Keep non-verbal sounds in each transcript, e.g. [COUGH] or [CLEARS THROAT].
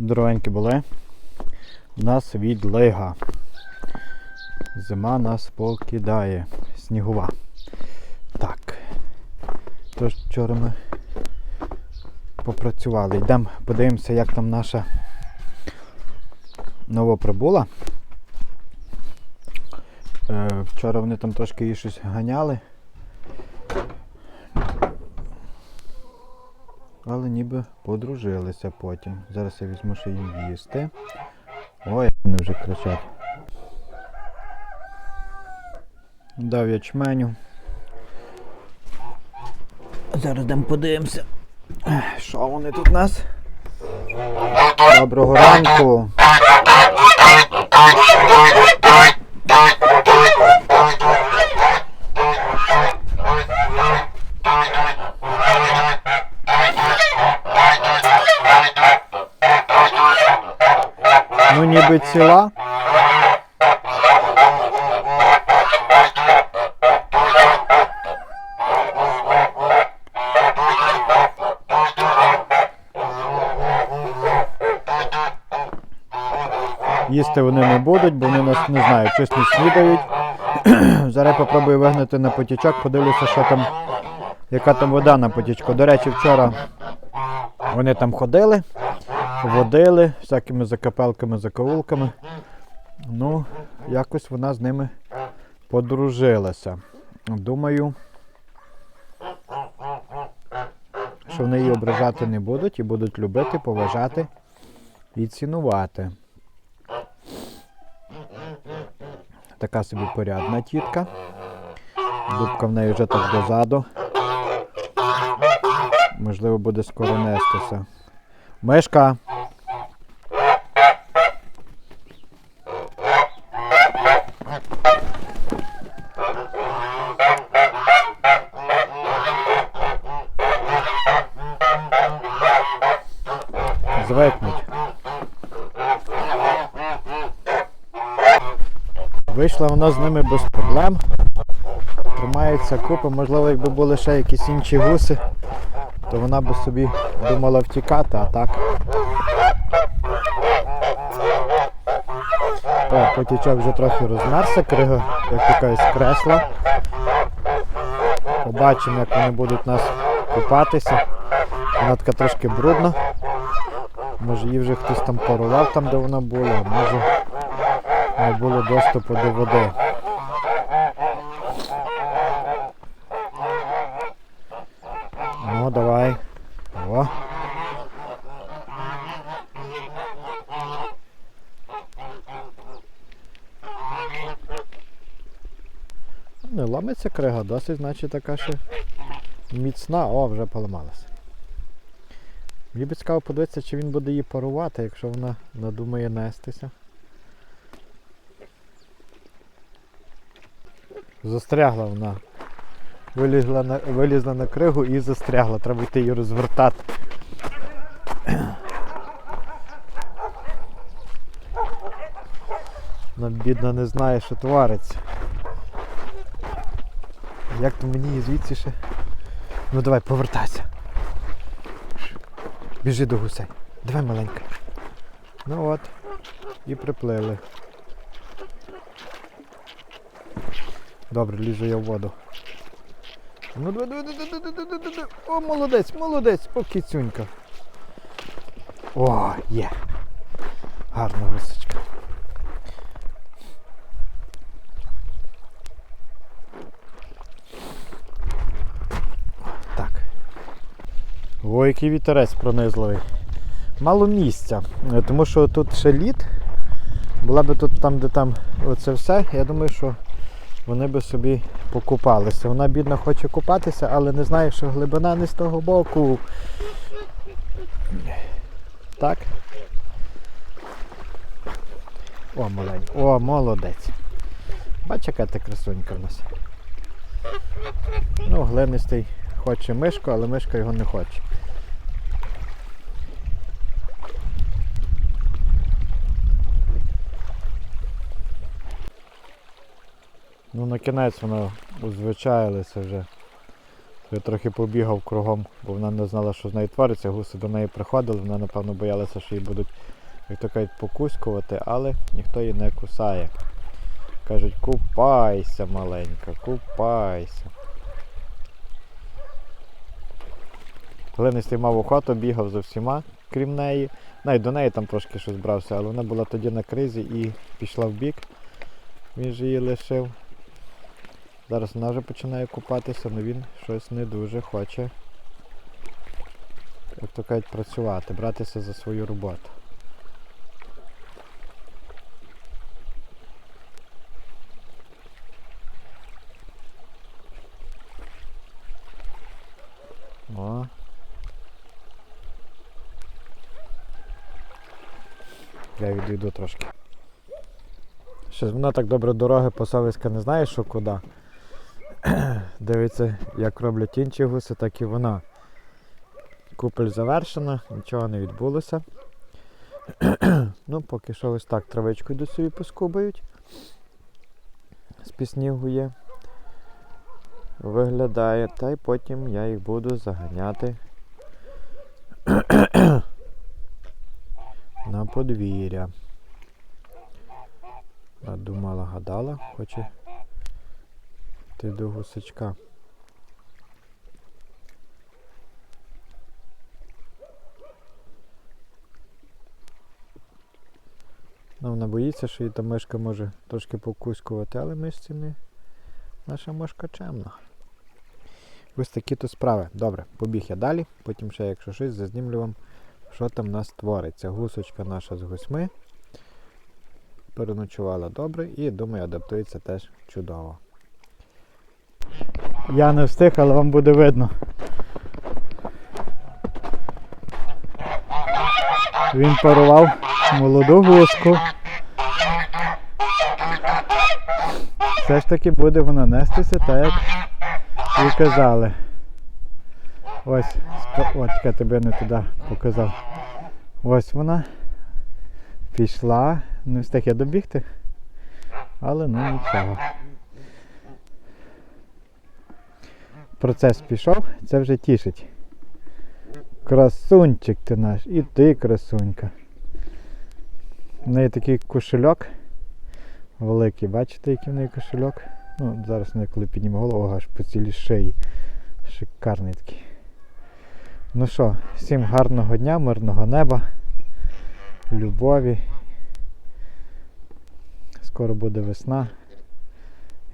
Здоровенькі були. У нас відлига. Зима нас покидає. Снігова. Так. Тож вчора ми попрацювали. Йдемо, подивимося, як там наша новоприбула. Е, вчора вони там трошки її щось ганяли. Але ніби подружилися потім. Зараз я візьму ще їм їсти. Ой, вони вже кричать. Дав ячменю. Зараз йдемо подивимося. Що вони тут у нас? Доброго ранку. Ніби ціла. Їсти вони не будуть, бо вони нас не знаю, щось не снідають. [CLEARS THROAT] Зараз попробую вигнати на потічок, подивлюся, що там, яка там вода на потічку. До речі, вчора вони там ходили, водили всякими закапелками, закоулками. Ну, якось вона з ними подружилася. Думаю, що вони її ображати не будуть і будуть любити, поважати і цінувати. Така собі порядна тітка. Дубка в неї вже так дозаду. Можливо, буде скоро нестися. Мишка. Вийшла вона з ними без проблем. Тримається купи. Можливо, якби були ще якісь інші гуси, то вона би собі думала втікати, а так. О, потічок вже трохи розмерся, крига, як якась кресла. Побачимо, як вони будуть нас купатися. Вона така трошки брудна. Може її вже хтось там парував там, де вона була, може не було доступу до води. Ну, давай. О. Не ламиться крига, досить, значить така ще міцна. О, вже поламалася. Мені би цікаво подивитися, чи він буде її парувати, якщо вона надумає нестися. Застрягла вона. Вилізла на, вилізла на кригу і застрягла. Треба йти її розвертати. Вона бідна не знає, що твориться. Як то мені звідси ще? Ну давай, повертайся. Біжи до гусей. Давай маленька. Ну от. І приплили. Добре, лізу я в воду. Ну. О, молодець, молодець, о, кіцюнька. О, є. Гарна височка. Так. Ой, який вітерець пронизливий. Мало місця, тому що тут ще лід. Була би тут там, де там оце все, я думаю, що вони би собі покупалися. Вона бідна хоче купатися, але не знає, що глибина не з того боку. Так. О, маленька. О, молодець. Бач, яка ти красунька в нас. Ну, глинистий хоче мишку, але мишка його не хоче. Ну, на кінець воно узвичаїлося вже Я трохи побігав кругом, бо вона не знала, що з нею твориться. Гуси до неї приходили, вона, напевно, боялася, що її будуть, як то кажуть, покуськувати, але ніхто її не кусає. Кажуть, купайся, маленька, купайся. Глинистий мав охоту, бігав за всіма, крім неї. Навіть до неї там трошки щось брався, але вона була тоді на кризі і пішла в бік. Він же її лишив. Зараз вона вже починає купатися, але він щось не дуже хоче. Як то кажуть, працювати, братися за свою роботу. О. Я відійду трошки. Щось вона так добре дороги посовиська не знає, що куди. [CLEARS THROAT] Дивиться, як роблять інші гуси, так і вона. Купель завершена, нічого не відбулося. [CLEARS THROAT] ну, поки що ось так травичку йду собі поскубають. З піснігу є. Виглядає, та й потім я їх буду заганяти [CLEARS THROAT] на подвір'я. Думала, гадала, хоче йти до гусачка. Ну, вона боїться, що її та мишка може трошки покуськувати, але мишці не наша мишка чемна. Ось такі то справи. Добре, побіг я далі, потім ще, якщо щось, зазнімлю вам, що там в нас твориться. Гусочка наша з гусьми. Переночувала добре і думаю, адаптується теж чудово. Я не встиг, але вам буде видно. Він парував молоду гуску. Все ж таки буде вона нестися так, як і казали. Ось, от, я тебе не туди показав. Ось вона пішла. Не встиг я добігти. Але ну нічого. Процес пішов, це вже тішить. Красунчик ти наш, і ти красунька. У неї такий кошельок великий, бачите, який в неї кошельок? Ну, зараз не коли підніме голову, аж по цілій шиї. Шикарний такий. Ну що, всім гарного дня, мирного неба, любові. Скоро буде весна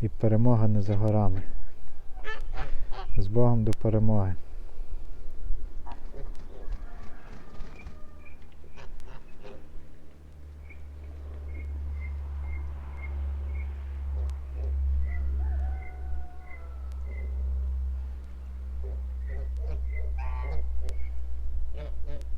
і перемога не за горами. Богом до перемоги. Yeah, yeah.